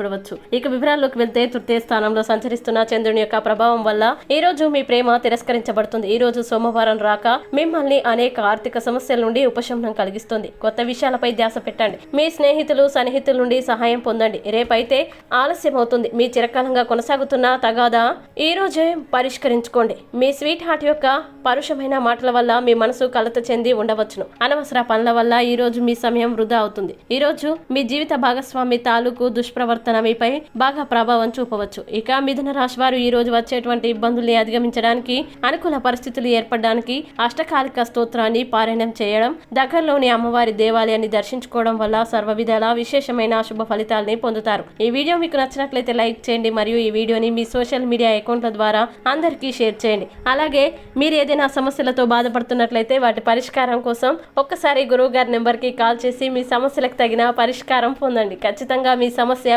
చూడవచ్చు. ఇక వివరాల్లోకి వెళ్తే తృతీయ స్థానంలో సంచరిస్తున్న చంద్రుని యొక్క ప్రభావం వల్ల ఈ రోజు మీ ప్రేమ తిరస్కరించబడుతుంది. ఈ రోజు సోమవారం రాక మిమ్మల్ని అనేక ఆర్థిక సమస్యల నుండి ఉపశమనం కలిగిస్తుంది. కొత్త విషయాలపై ధ్యాస పెట్టండి. మీ స్నేహితులు సన్నిహితుల నుండి సహాయం పొందండి. రేపైతే ఆలస్యం అవుతుంది మీ చిరకాలంగా కొనసాగుతున్న తగాదా ఈ రోజే పరిష్కరించుకోండి. మీ స్వీట్ హార్ట్ యొక్క పరుషమైన మాటల వల్ల మీ మనసు కలత చెంది ఉండవచ్చును. అనవసర పనుల వల్ల ఈ రోజు మీ సమయం వృధా అవుతుంది. ఈ రోజు మీ జీవిత భాగస్వామి తాలూకు దుష్ప్రవర్తన మీపై బాగా ప్రభావం చూపవచ్చు. ఇక మిథున రాశి వారు ఈ రోజు వచ్చేటువంటి ఇబ్బందుల్ని అధిగమించడానికి అనుకూల పరిస్థితులు ఏర్పడడానికి అష్టకాలిక స్తోత్రాన్ని పారాయణం చేయడం దగ్గరలోని అమ్మవారి దేవాలయాన్ని దర్శించుకోవడం వల్ల సర్వ విధాల విశేషమైన శుభ ఫలితాలని పొందుతారు. ఈ వీడియో మీకు నచ్చినట్లయితే లైక్ చేయండి మరియు ఈ వీడియోని మీ సోషల్ మీడియా అకౌంట్ల ద్వారా అందరికీ షేర్ చేయండి. అలాగే మీరు ఏదైనా సమస్యలతో బాధపడుతున్నట్లయితే వాటి పరిష్కారం కోసం ఒక్కసారి గురువు గారి నెంబర్కి కాల్ చేసి మీ సమస్యలకు తగిన పరిష్కారం పొందండి. ఖచ్చితంగా మీ సమస్య